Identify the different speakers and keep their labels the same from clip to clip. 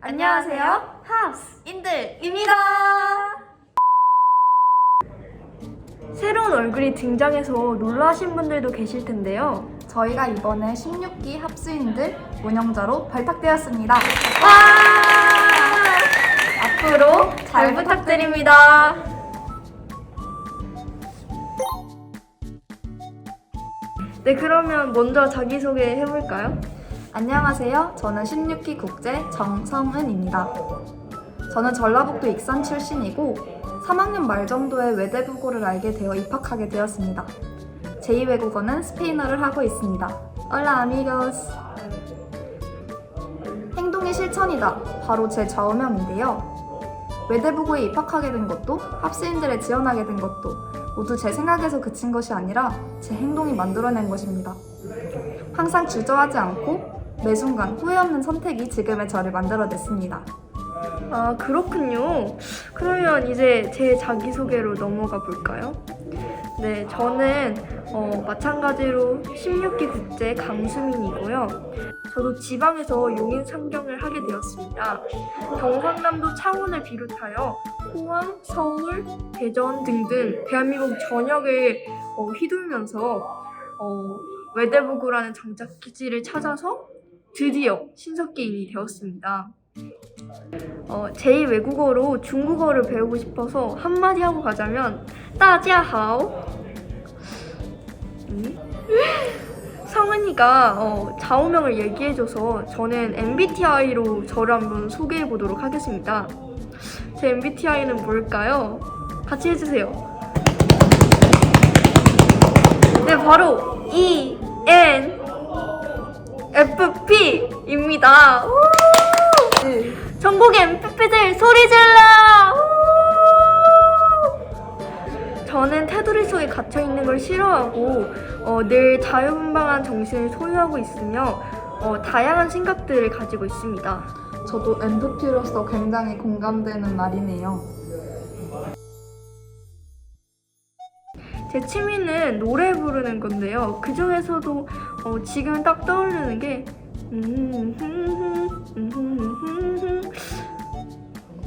Speaker 1: 안녕하세요. 하우스 인들입니다. 새로운 얼굴이 등장해서 놀라신 분들도 계실 텐데요.
Speaker 2: 저희가 이번에 16기 합수인들 운영자로 발탁되었습니다.
Speaker 1: 앞으로 잘 부탁드립니다. 네, 그러면 먼저 자기소개 해볼까요?
Speaker 2: 안녕하세요. 저는 16기 국제 정성은입니다. 저는 전라북도 익산 출신이고 3학년 말 정도에 외대국어를 알게 되어 입학하게 되었습니다. 제2외국어는 스페인어를 하고 있습니다. Hola amigos. 행동이 실천이다. 바로 제 좌우명인데요. 외대부고에 입학하게 된 것도 합시인들에 지원하게 된 것도 모두 제 생각에서 그친 것이 아니라 제 행동이 만들어낸 것입니다. 항상 주저하지 않고 매 순간 후회 없는 선택이 지금의 저를 만들어냈습니다.
Speaker 1: 아, 그렇군요. 그러면 이제 제 자기소개로 넘어가 볼까요? 네, 저는 어, 마찬가지로 16기 국제 강수민이고요. 저도 지방에서 용인 상경을 하게 되었습니다. 경상남도 창원을 비롯하여 포항, 서울, 대전 등등 대한민국 전역을 어, 휘돌면서 어, 외대부고라는 장작기지를 찾아서 드디어 신석기인이 되었습니다. 어, 제2 외국어로 중국어를 배우고 싶어서 한마디 하고 가자면 따지하오 음? 성은이가 어, 좌우명을 얘기해줘서 저는 MBTI로 저를 한번 소개해 보도록 하겠습니다. 제 MBTI는 뭘까요? 같이 해주세요. 네, 바로 E N F P입니다. 전국의 MPP들 소리 질러! 테두리 속에 갇혀 있는 걸 싫어하고 어, 늘 자유분방한 정신을 소유하고 있으며 어, 다양한 생각들을 가지고 있습니다.
Speaker 2: 저도 MFP로서 굉장히 공감되는 말이네요.
Speaker 1: 제 취미는 노래 부르는 건데요. 그 중에서도 어, 지금 딱 떠오르는 게 음,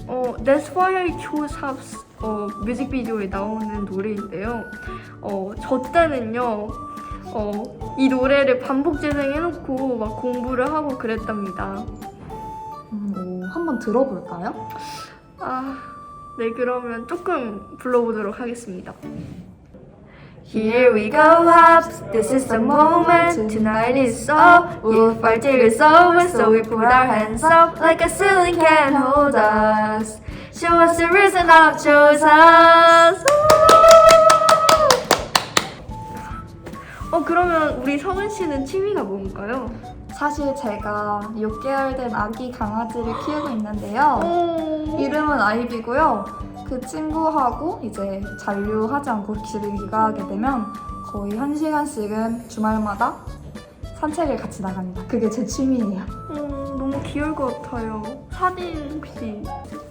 Speaker 1: 어, That's why I chose House 어, 뮤직비디오에 나오는 노래인데요. 어, 저 때는요, 어, 이 노래를 반복 재생해놓고 막 공부를 하고 그랬답니다.
Speaker 2: 음, 오, 한번 들어볼까요?
Speaker 1: 아, 네, 그러면 조금 불러보도록 하겠습니다. Here we go, hops. This is the moment. Tonight is all. We'll fight till it's over. So we put our hands up like a ceiling can hold us. Show us the reason I've chose us. 어, 그러면 우리 성은 씨는 취미가 뭔가요?
Speaker 2: 사실 제가 6개월 된 아기 강아지를 키우고 있는데요.
Speaker 1: 오,
Speaker 2: 이름은 아이비고요. 그 친구하고 이제 잔류하지 않고 집에 귀가하게 되면 거의 한 시간씩은 주말마다 산책을 같이 나갑니다. 그게 제 취미예요.
Speaker 1: 음, 너무 귀여울 것 같아요. 사진 혹시
Speaker 2: 땅.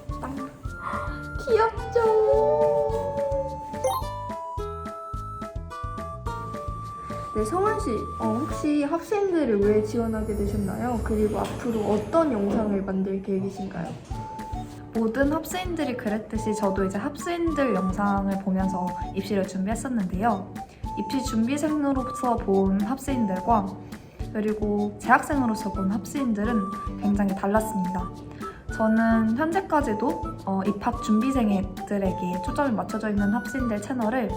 Speaker 2: 귀엽죠?
Speaker 1: 네, 성원 씨, 어, 혹시 학생들을 왜 지원하게 되셨나요? 그리고 앞으로 어떤 영상을 만들 계획이신가요?
Speaker 2: 모든 합수인들이 그랬듯이 저도 이제 합수인들 영상을 보면서 입시를 준비했었는데요. 입시 준비생으로서 본 합수인들과 그리고 재학생으로서 본 합수인들은 굉장히 달랐습니다. 저는 현재까지도 어, 입학 준비생들에게 초점이 맞춰져 있는 합수인들 채널을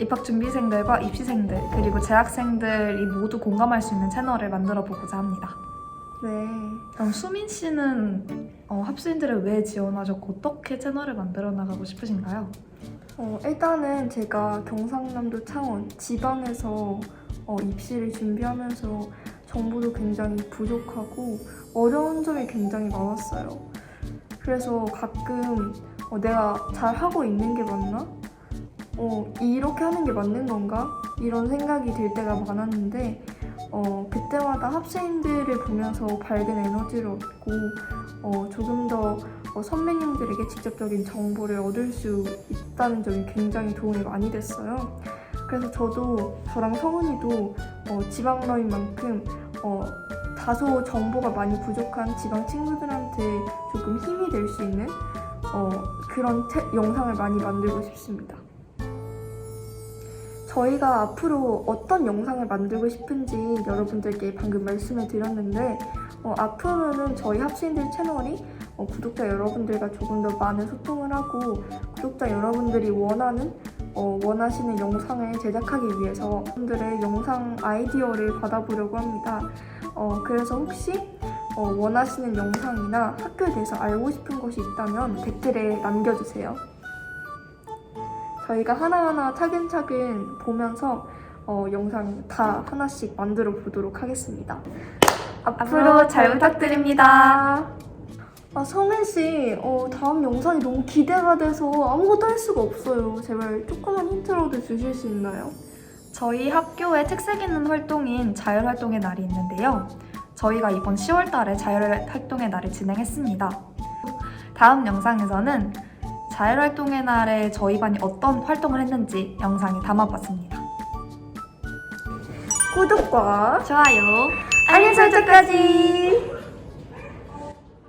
Speaker 2: 입학 준비생들과 입시생들 그리고 재학생들이 모두 공감할 수 있는 채널을 만들어 보고자 합니다.
Speaker 1: 네.
Speaker 2: 그럼 수민 씨는 어, 합수인들을 왜 지원하셨고 어떻게 채널을 만들어 나가고 싶으신가요?
Speaker 1: 어, 일단은 제가 경상남도 창원 지방에서 어, 입시를 준비하면서 정보도 굉장히 부족하고 어려운 점이 굉장히 많았어요. 그래서 가끔 어, 내가 잘 하고 있는 게 맞나? 어, 이렇게 하는 게 맞는 건가? 이런 생각이 들 때가 많았는데 어, 그때마다 학생들을 보면서 밝은 에너지를 얻고 어, 조금 더 어, 선배님들에게 직접적인 정보를 얻을 수 있다는 점이 굉장히 도움이 많이 됐어요. 그래서 저도 저랑 성은이도 어, 지방러인 만큼 어, 다소 정보가 많이 부족한 지방 친구들한테 조금 힘이 될 수 있는 어, 그런 태- 영상을 많이 만들고 싶습니다. 저희가 앞으로 어떤 영상을 만들고 싶은지 여러분들께 방금 말씀을 드렸는데 어, 앞으로는 저희 학생들 채널이 어, 구독자 여러분들과 조금 더 많은 소통을 하고 구독자 여러분들이 원하는 어, 원하시는 영상을 제작하기 위해서 여러분들의 영상 아이디어를 받아보려고 합니다. 어, 그래서 혹시 어, 원하시는 영상이나 학교에 대해서 알고 싶은 것이 있다면 댓글에 남겨주세요. 저희가 하나하나 차근차근 보면서 어, 영상 다 하나씩 만들어 보도록 하겠습니다.
Speaker 2: 앞으로 잘 부탁드립니다.
Speaker 1: 아, 성민 씨, 어, 다음 영상이 너무 기대가 돼서 아무것도 할 수가 없어요. 제발 조그만 힌트라도 주실 수 있나요?
Speaker 2: 저희 학교의 특색 있는 활동인 자율활동의 날이 있는데요. 저희가 이번 10월 달에 자율활동의 날을 진행했습니다. 다음 영상에서는 자율활동의 날에 저희 반이 어떤 활동을 했는지 영상에 담아봤습니다.
Speaker 1: 구독과
Speaker 2: 좋아요,
Speaker 1: 알림 설정까지!